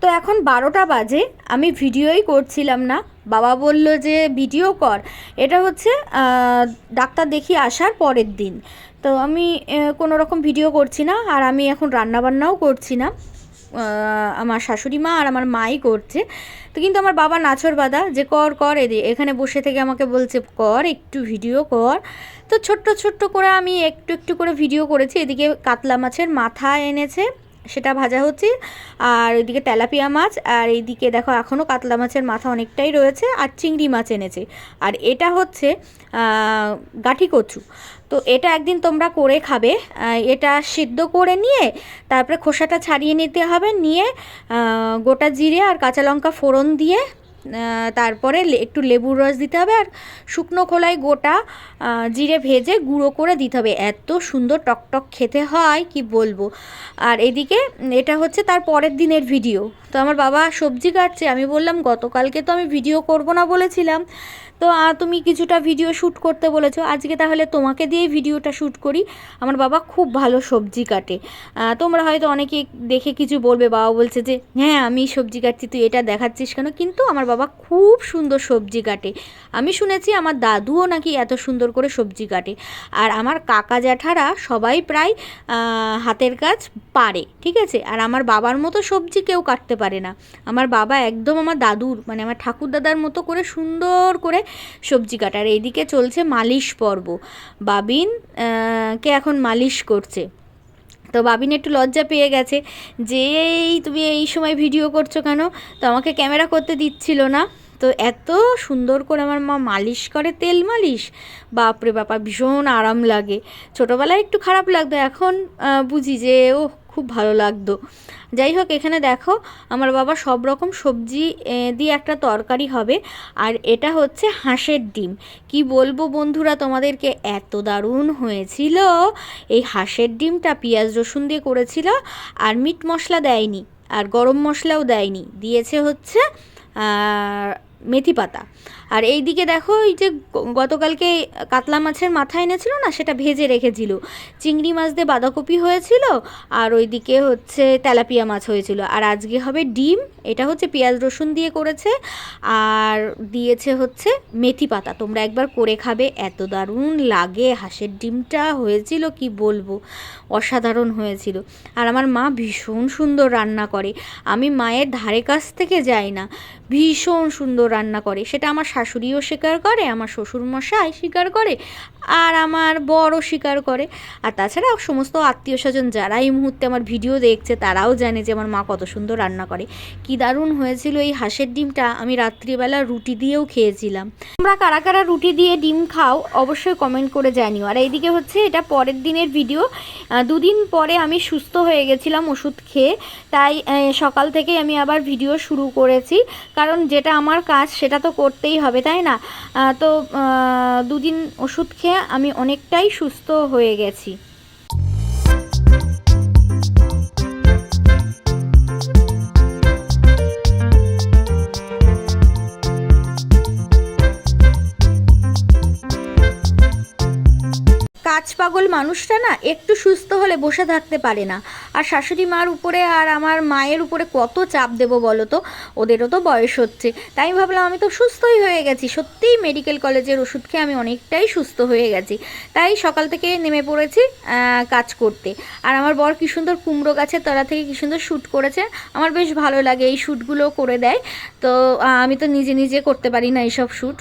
তো এখন বারোটা বাজে, আমি ভিডিওই করছিলাম না। বাবা বলল যে, ভিডিও কর। এটা হচ্ছে ডাক্তার দেখিয়ে আসার পরের দিন। তো আমি কোনো রকম ভিডিও করছি না, আর আমি এখন রান্নাবান্নাও করছি না। আমার শাশুড়ি মা আর আমার মাই করছে। তো কিন্তু আমার বাবা নাচর বাদা, যে, কর কর এখানে বসে থেকে আমাকে বলছে, কর, একটু ভিডিও কর। তো ছোট্ট ছোট্ট করে আমি একটু একটু করে ভিডিও করেছি। এদিকে কাতলা মাছের মাথা এনেছে। সেটা ভাজা হচ্ছে। আর ওইদিকে তেলাপিয়া মাছ, আর এইদিকে দেখো এখনও কাতলা মাছের মাথা অনেকটাই রয়েছে, আর চিংড়ি মাছ এনেছে। আর এটা হচ্ছে গাঠি কচু। তো এটা একদিন তোমরা করে খাবে। এটা সিদ্ধ করে নিয়ে, তারপরে খোসাটা ছাড়িয়ে নিতে হবে, নিয়ে গোটা জিরে আর কাঁচা লঙ্কা ফোড়ন দিয়ে তারপরে একটু লেবুর রস দিতে হবে আর শুকনো খোলায় গোটা জিরে ভেজে গুঁড়ো করে দিতে হবে। এত সুন্দর টকটক খেতে হয়, কি বলব? আর এদিকে এটা হচ্ছে তার পরের দিনের ভিডিও। তো আমার বাবা সবজি কাটছে, আমি বললাম, গতকালকে তো আমি ভিডিও করব না বলেছিলাম। তো তুমি কিছুটা ভিডিও শ্যুট করতে বলেছ। আজকে তাহলে তোমাকে দিয়ে ভিডিওটা শ্যুট করি। আমার বাবা খুব ভালো সবজি কাটে। তোমরা হয়তো অনেকে দেখে কিছু বলবে, বাবা বলছে যে হ্যাঁ আমি সবজি কাটছি, তুই এটা দেখাচ্ছিস কেন? কিন্তু আমার বাবা খুব সুন্দর সবজি কাটে। আমি শুনেছি আমার দাদুও নাকি এত সুন্দর করে সবজি কাটে। আর আমার কাকা জ্যাঠারা সবাই প্রায় হাতের কাজ পারে, ঠিক আছে? আর আমার বাবার মতো সবজি কেউ কাটতে পারে না। আমার বাবা একদম আমার দাদুর মানে আমার ঠাকুর দাদার মতো করে সুন্দর করে সবজি কাটে। আর এইদিকে চলছে মালিশ পর্ব। বাবিন কে এখন মালিশ করছে? তো বাবিন একটু লজ্জা পেয়ে গেছে যে এই তুমি এই সময় ভিডিও করছ কেন? তো আমাকে ক্যামেরা করতে দিচ্ছিল না। তো এত সুন্দর করে আমার মা মালিশ করে, তেল মালিশ। বাপরে বাপা ভীষণ আরাম লাগে। ছোটোবেলায় একটু খারাপ লাগতো, এখন বুঝি যে ও খুব ভালো লাগতো। যাই হোক, এখানে দেখো, আমার বাবা সব রকম সবজি দিয়ে একটা তরকারি হবে। আর এটা হচ্ছে হাঁসের ডিম। কি বলব বন্ধুরা, তোমাদেরকে এত দারুণ হয়েছিল। এই হাঁসের ডিমটা পেঁয়াজ রসুন দিয়ে করেছিল, আর মিট মশলা দেয়নি, আর গরম মশলাও দেয়নি। দিয়েছে হচ্ছে মেথি পাতা। আর এই দিকে দেখো, এই যে গতকালকে কাতলা মাছের মাথা এনেছিল না, সেটা ভেজে রেখেছিল। চিংড়ি মাছ দিয়ে বাঁধাকপি হয়েছিল আর ওইদিকে হচ্ছে তেলাপিয়া মাছ হয়েছিল। আর আজকে হবে ডিম, এটা হচ্ছে পেঁয়াজ রসুন দিয়ে করেছে আর দিয়েছে হচ্ছে মেথি পাতা। তোমরা একবার করে খাবে, এত দারুণ লাগে। হাঁসের ডিমটা হয়েছিল, কি বলব? অসাধারণ হয়েছিল। আর আমার মা ভীষণ সুন্দর রান্না করে। আমি মায়ের ধারে কাছ থেকে যাই না, ভীষণ সুন্দর রান্না করে। সেটা আমার শাশুড়িও স্বীকার করে আমার শ্বশুর মশাই স্বীকার করে। আর আমার বড়ও স্বীকার করে। আর তাছাড়া সমস্ত আত্মীয় স্বজন যারা এই মুহূর্তে আমার ভিডিও দেখছে, তারাও জানে যে আমার মা কত সুন্দর রান্না করে। কি দারুণ হয়েছিল এই হাঁসের ডিমটা আমি রাত্রিবেলা রুটি দিয়েও খেয়েছিলাম। তোমরা কারা কারা রুটি দিয়ে ডিম খাও, অবশ্যই কমেন্ট করে জানিও। আর এইদিকে হচ্ছে এটা পরের দিনের ভিডিও দুদিন পরে আমি সুস্থ হয়ে গেছিলাম ওষুধ খেয়ে। তাই সকাল থেকে আমি আবার ভিডিও শুরু করেছি। কারণ যেটা আমার কাজ, সেটা তো করতেই হবে, তাই না? তো দুদিন ওষুধ খেয়ে আমি অনেকটাই সুস্থ হয়ে গেছি। পাগল মানুষটা না একটু সুস্থ হলে বসে থাকতে পারে না। আর শাশুড়ি মার উপরে আর আমার মায়ের উপরে কত চাপ দেবো বলো তো? ওদেরও তো বয়স হচ্ছে। তাই ভাবলাম আমি তো সুস্থই হয়ে গেছি। সত্যিই মেডিকেল কলেজের ওষুধ খেয়ে আমি অনেকটাই সুস্থ হয়ে গেছি। তাই সকাল থেকে নেমে পড়েছি কাজ করতে। আর আমার বর কি সুন্দর কুমড়ো গাছের তলা থেকে কি সুন্দর শ্যুট করেছে। আমার বেশ ভালো লাগে এই শ্যুটগুলো করে দেয়। তো আমি তো নিজে নিজে করতে পারি না এইসব শ্যুট।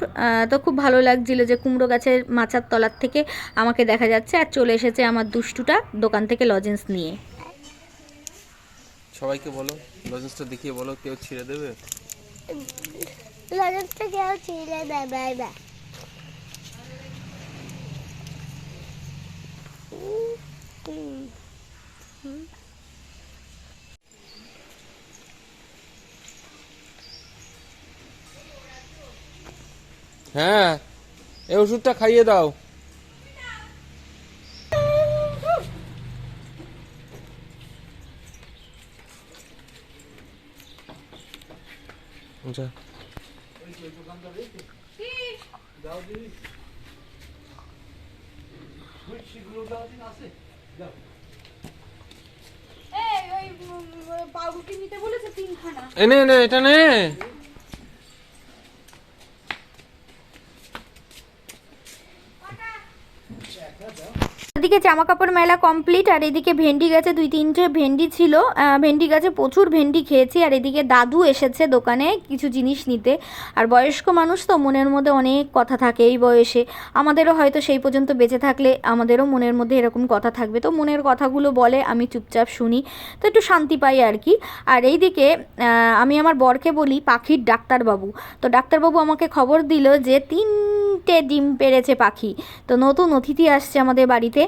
তো খুব ভালো লাগছিল যে কুমড়ো গাছের মাচার তলার থেকে আমাকে দেখা যাচ্ছে আর চলে এসেছে আমার দুষ্টুটা দোকান থেকে লজেন্স নিয়ে। সবাইকে বলো লজেন্সটা দেখিয়ে বলো কেউ ছিঁড়ে দেবে? লজেন্সটা কেউ ছিঁড়ে দেবে না। হ্যাঁ এই ওষুধটা খাইয়ে দাও যা পাউরুটি নিতে বলেছে তিনখানা এনে এনে এটা নে। এদিকে জামা কাপড় মেলা কমপ্লিট, আর এদিকে ভেন্ডি গাছে দুই তিনটে ভেন্ডি ছিল। ভেন্ডি গাছে প্রচুর ভেন্ডি খেয়েছি, আর এদিকে দাদু এসেছে দোকানে কিছু জিনিস নিতে। আর বয়স্ক মানুষ তো মনের মধ্যে অনেক কথা থাকে এই বয়সে। আমাদেরও হয়তো সেই পর্যন্ত বেঁচে থাকলে আমাদেরও মনের মধ্যে এরকম কথা থাকবে। তো মনের কথাগুলো বলে আমি চুপচাপ শুনি, তো একটু শান্তি পাই আর কি। আর এইদিকে আমি আমার বরকে বলি পাখির ডাক্তারবাবু। তো ডাক্তারবাবু আমাকে খবর দিল যে তিনটে ডিম পেড়েছে পাখি। তো নতুন অতিথি আসছে আমাদের বাড়িতে।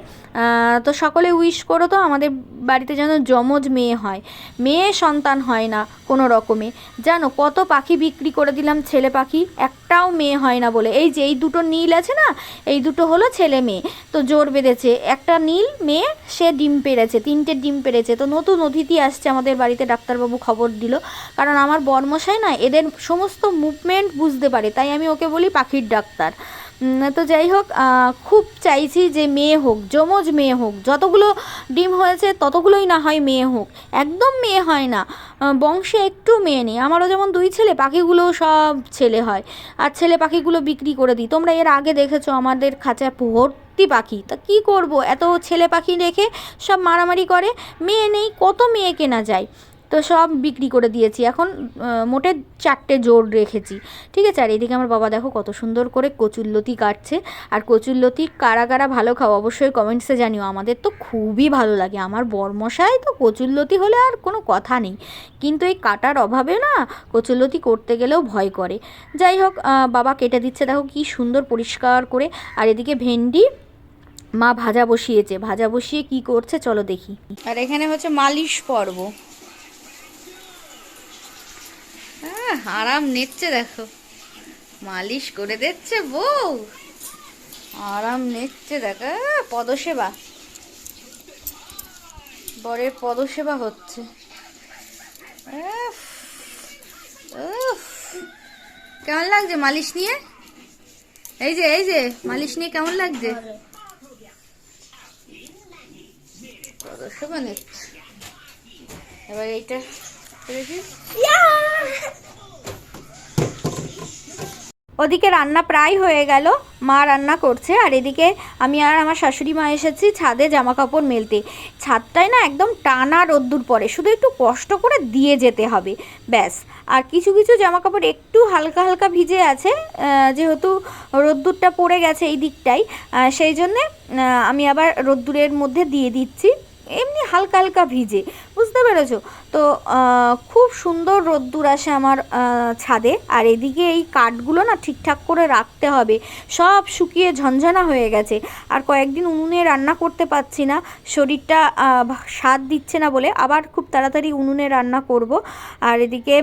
তো সকলে উইশ করো তো আমাদের বাড়িতে যেন যমজ মেয়ে হয়। মেয়ে সন্তান হয় না কোনো রকমে। জানো কত পাখি বিক্রি করে দিলাম ছেলে পাখি, একটাও মেয়ে হয় না বলে। এই যে এই দুটো নীল আছে না, এই দুটো হলো ছেলে মেয়ে। তো জোর বেঁধেছে। একটা নীল মেয়ে, সে ডিম পেড়েছে, তিনটে ডিম পেড়েছে। তো নতুন অতিথি আসছে আমাদের বাড়িতে, ডাক্তারবাবু খবর দিল। কারণ আমার বর্মশাই না, এদের সমস্ত মুভমেন্ট বুঝতে পারে। তাই আমি ওকে বলি পাখির ডাক্তার। তো যাই হোক খুব চাইছি যে মেয়ে হোক, যমজ মেয়ে হোক, যতগুলো ডিম হয়েছে ততগুলোই না হয় মেয়ে হোক। একদম মেয়ে হয় না বংশে একটু মেয়ে নেই। আমারও যেমন দুই ছেলে, পাখিগুলো সব ছেলে হয়। আর ছেলে পাখিগুলো বিক্রি করে দিই। তোমরা এর আগে দেখেছ আমাদের খাঁচা ভর্তি পাখি। তা কি করব? এত ছেলে পাখি রেখে সব মারামারি করে। মেয়ে নেই, কত মেয়ে কেনা যায়? তো সব বিক্রি করে দিয়েছি। এখন মোটে চারটে জোর রেখেছি। ঠিক আছে? আর এদিকে আমার বাবা দেখো কত সুন্দর করে কচুরলতি কাটছে। আর কচুরলতি কারা কারা ভালো খাও অবশ্যই কমেন্টসে জানিও। আমাদের তো খুবই ভালো লাগে। আমার বরমশাই তো কচুরলতি হলে আর কোনো কথা নেই। কিন্তু এই কাটার অভাবে না কচুরলতি করতে গেলেও ভয় করে। যাই হোক বাবা কেটে দিচ্ছে। দেখো কি সুন্দর পরিষ্কার করে। আর এদিকে ভেন্ডি মা ভাজা বসিয়েছে। ভাজা বসিয়ে কি করছে চলো দেখি। আর এখানে হচ্ছে মালিশ পর্ব হ্যাঁ আরাম নিচ্ছে, দেখো। মালিশ করে দিচ্ছে বউ। আরাম নিচ্ছে, দেখো। পদসেবা। বরের পদসেবা হচ্ছে। কেমন লাগছে মালিশ নিয়ে? এই যে এই যে, মালিশ নিয়ে কেমন লাগছে? পদসেবা নিচ্ছে। এবার এইটা করেছিস ওদিকে রান্না প্রায় হয়ে গেল। মা রান্না করছে আর এদিকে আমি আর আমার শাশুড়ি মা এসেছি ছাদে জামা কাপড় মেলতে। ছাদটায় না একদম টানা রোদ্দুর পরে শুধু একটু কষ্ট করে দিয়ে যেতে হবে, ব্যাস। আর কিছু কিছু জামা কাপড় একটু হালকা হালকা ভিজে আছে যেহেতু রোদ্দুরটা পড়ে গেছে এই দিকটাই সেই জন্যে আমি আবার রোদ্দুরের মধ্যে দিয়ে দিচ্ছি। এমনি হালকা হালকা ভিজে, বুঝতে পেরেছ? তো খুব সুন্দর রোদ্দুর আসে আমার ছাদে, আর এদিকে এই কাঠগুলো না ঠিকঠাক করে রাখতে হবে। সব শুকিয়ে ঝনঝনা হয়ে গেছে, আর কয়েকদিন উনুনে রান্না করতে পারছি না, শরীরটা স্বাদ দিচ্ছে না বলে আবার খুব তাড়াতাড়ি উনুনে রান্না করব। আর এদিকে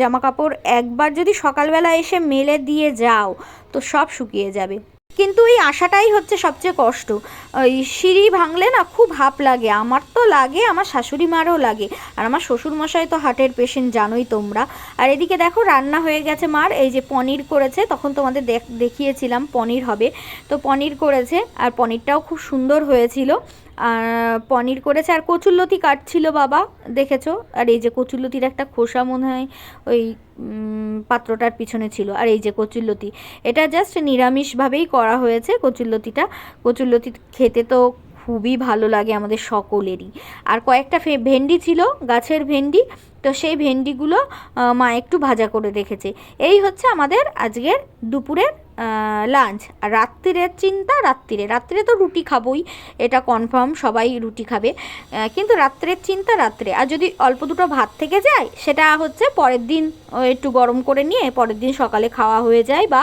জামা কাপড় একবার যদি সকালবেলা এসে মেলে দিয়ে যাও, তো সব শুকিয়ে যাবে। কিন্তু এই আশাটাই হচ্ছে সবচেয়ে কষ্ট। ওই সিঁড়ি ভাঙলে না খুব হাঁপ লাগে, আমার তো লাগে, আমার শাশুড়ি মারও লাগে। আর আমার শ্বশুরমশাই তো হার্টের পেশেন্ট জানোই তোমরা। আর এদিকে দেখো, রান্না হয়ে গেছে মার, এই যে পনির করেছে, তখন তোমাদের দেখ- দেখিয়েছিলাম পনির হবে। তো পনির করেছে, আর পনিরটাও খুব সুন্দর হয়েছিল। পনির করেছে, আর কচুরলতি কাটছিল বাবা, দেখেছ? আর এই যে কচুরলতির একটা খোসা মনে হয় ওই পাত্রটার পিছনে ছিল, আর এই যে কচুরলতি। এটা জাস্ট নিরামিষভাবেই করা হয়েছে কচুরলতিটা। কচুরলতি খেতে তো খুবই ভালো লাগে আমাদের সকলেরই। আর কয়েকটা ভেন্ডি ছিল, গাছের ভেন্ডি তো সেই ভেন্ডিগুলো মা একটু ভাজা করে রেখেছে। এই হচ্ছে আমাদের আজকের দুপুরের লাঞ্চ। আর রাত্রিরের চিন্তা, রাত্রিরে। রাত্রিরে তো রুটি খাবোই, এটা কনফার্ম সবাই রুটি খাবে। কিন্তু রাত্রের চিন্তা রাত্রে। আর যদি অল্প দুটো ভাত থেকে যায়, সেটা হচ্ছে পরের দিন একটু গরম করে নিয়ে পরের দিন সকালে খাওয়া হয়ে যায় বা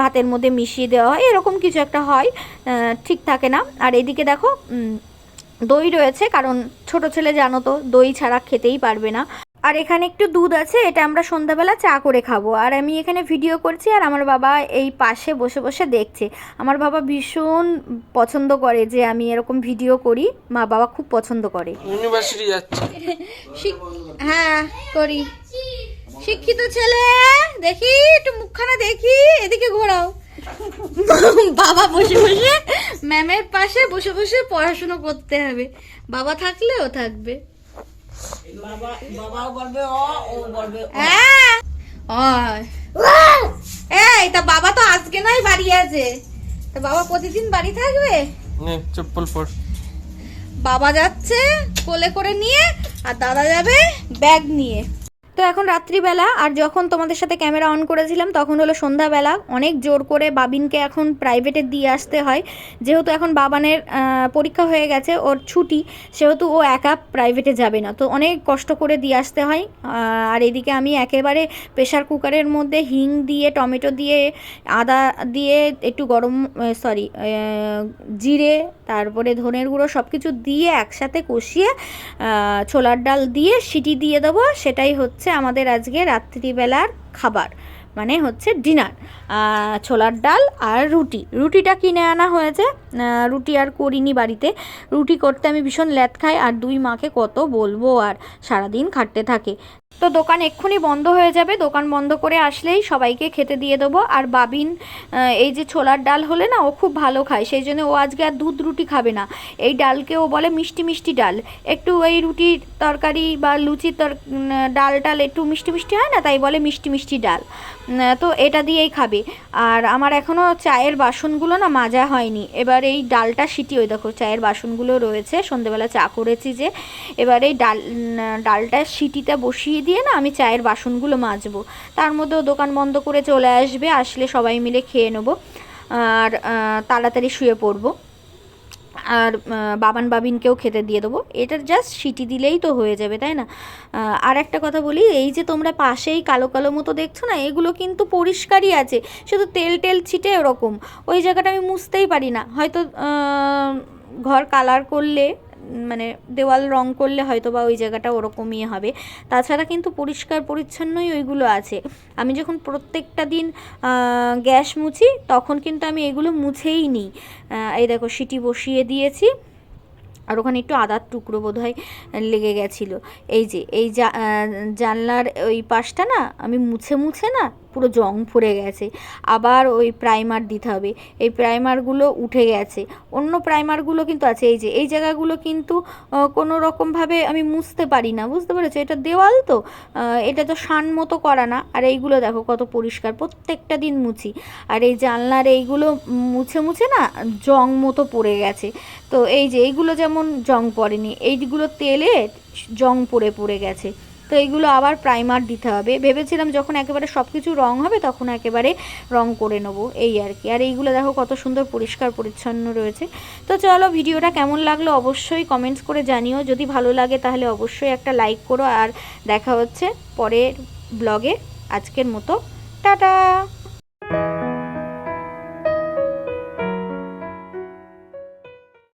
ভাতের মধ্যে মিশিয়ে দেওয়া হয়, এরকম কিছু একটা হয় ঠিক থাকে না। আর এদিকে দেখো দই রয়েছে কারণ ছোট ছেলে জানো তো দই ছাড়া খেতেই পারবে না। আর এখানে একটু দুধ আছে এটা আমরা সন্ধ্যাবেলা চা করে খাব। আর আমি এখানে ভিডিও করছি আর আমার বাবা এই পাশে বসে বসে দেখছে। আমার বাবা ভীষণ পছন্দ করে যে আমি এরকম ভিডিও করি মা বাবা খুব পছন্দ করে। ইউনিভার্সিটি যাচ্ছে। হ্যাঁ করি। শিক্ষিত ছেলে দেখি একটু মুখখানা দেখি এদিকে ঘোরাও। বাবা বসে বসে ম্যামের পাশে বসে বসে পড়াশুনো করতে হবে। বাবা থাকলেও থাকবে। বাবা বাবাও বলবে অ ও হ্যাঁ। এই তা বাবা তো আজকে নয় বাড়ি আছে। তা বাবা প্রতিদিন বাড়ি থাকবে? চপ্পল পর বাবা যাচ্ছে কোলে করে নিয়ে আর দাদা যাবে ব্যাগ নিয়ে। তো এখন রাত্রিবেলা, আর যখন তোমাদের সাথে ক্যামেরা অন করেছিলাম, তখন হলো সন্ধ্যাবেলা। অনেক জোর করে বাবিনকে এখন প্রাইভেটে দিয়ে আসতে হয়। যেহেতু এখন বাবানের পরীক্ষা হয়ে গেছে, ওর ছুটি, সেহেতু ও একা প্রাইভেটে যাবে না। তো অনেক কষ্ট করে দিয়ে আসতে হয়। আর এদিকে আমি একেবারে প্রেশার কুকারের মধ্যে হিং দিয়ে, টমেটো দিয়ে, আদা দিয়ে, একটু গরম সরি জিরে, তারপরে ধনের গুঁড়ো সব কিছু দিয়ে একসাথে কষিয়ে ছোলার ডাল দিয়ে সিটি দিয়ে দেবো। সেটাই হচ্ছে আমাদের আজকে রাত্রিবেলার খাবার মানে হচ্ছে ডিনার। ছোলার ডাল আর রুটি। রুটিটা কিনে আনা হয়েছে। রুটি আর করিনি বাড়িতে। রুটি করতে আমি ভীষণ ল্যাদ খাই আর দুই মাকে কত বলব আর সারাদিন খাটতে থাকে। তো দোকান এক্ষুনি বন্ধ হয়ে যাবে। দোকান বন্ধ করে আসলেই সবাইকে খেতে দিয়ে দেবো। আর বাবিন এই যে ছোলার ডাল হলে না ও খুব ভালো খায়, সেই জন্য ও আজকে আর দুধ রুটি খাবে না। এই ডালকে ও বলে মিষ্টি মিষ্টি ডাল। একটু এই রুটির তরকারি বা লুচির তর ডাল টাল একটু মিষ্টি মিষ্টি হয় না, তাই বলে মিষ্টি মিষ্টি ডাল। তো এটা দিয়েই খাবে। আর আমার এখনও চায়ের বাসনগুলো না মাজা হয়নি। এবার এই ডালটা সিটি ওই দেখো চায়ের বাসনগুলো রয়েছে, সন্ধেবেলা চা করেছি যে। এবার এই ডাল ডালটা সিটিটা বসিয়ে দিয়ে না আমি চায়ের বাসনগুলো মাজবো। তার মধ্যেও দোকান বন্ধ করে চলে আসবে, আসলে সবাই মিলে খেয়ে নেব। আর তাড়াতাড়ি শুয়ে পড়ব। আর বাবান বাবিনকেও খেতে দিয়ে দেবো। এটার জাস্ট সিটি দিলেই তো হয়ে যাবে, তাই না? আর একটা কথা বলি, এই যে তোমরা পাশেই কালো কালো মতো দেখছ না, এগুলো কিন্তু পরিষ্কারই আছে। শুধু তেল টেল ছিটে ওরকম। ওই জায়গাটা আমি মুছতেই পারি না। হয়তো ঘর কালার করলে মানে দেওয়াল রং করলে হয়তো বা ওই জায়গাটা ওরকমই হবে। তাছাড়া কিন্তু পরিষ্কার পরিচ্ছন্নই ওইগুলো আছে। আমি যখন প্রত্যেকটা দিন গ্যাস মুছি, তখন কিন্তু আমি এগুলো মুছেই নিই এই দেখো, সিটি বসিয়ে দিয়েছি। আর ওখানে একটু আদার টুকরো বোধহয় লেগে গেছিল। এই যে, এই জানলার ওই পাশটা না, আমি মুছে মুছে না পুরো জং পড়ে গেছে। আবার ওই প্রাইমার দিতে হবে। এই প্রাইমারগুলো উঠে গেছে। অন্য প্রাইমারগুলো কিন্তু আছে। এই যে, এই জায়গাগুলো কিন্তু কোনো রকমভাবে আমি মুছতে পারি না। বুঝতে পেরেছ? এটা দেওয়াল তো। এটা তো শান মতো করা না। আর এইগুলো দেখো কত পরিষ্কার। প্রত্যেকটা দিন মুছি। আর এই জানলার এইগুলো মুছে মুছে না জং মতো পড়ে গেছে। তো এই যে এইগুলো যেমন জং পড়েনি, এইগুলো তেলে জং পড়ে পড়ে গেছে। তো এইগুলো আবার প্রাইমার দিতে হবে। ভেবেছিলাম যখন একেবারে সব কিছু রং হবে তখন একেবারে রং করে নেব, এই আর কি। আর এইগুলো দেখো কত সুন্দর পরিষ্কার পরিচ্ছন্ন রয়েছে। তো চলো ভিডিওটা কেমন লাগল অবশ্যই কমেন্টস করে জানিও। যদি ভালো লাগে তাহলে অবশ্যই একটা লাইক করো। আর দেখা হচ্ছে পরের ব্লগে আজকের মতো, টাটা!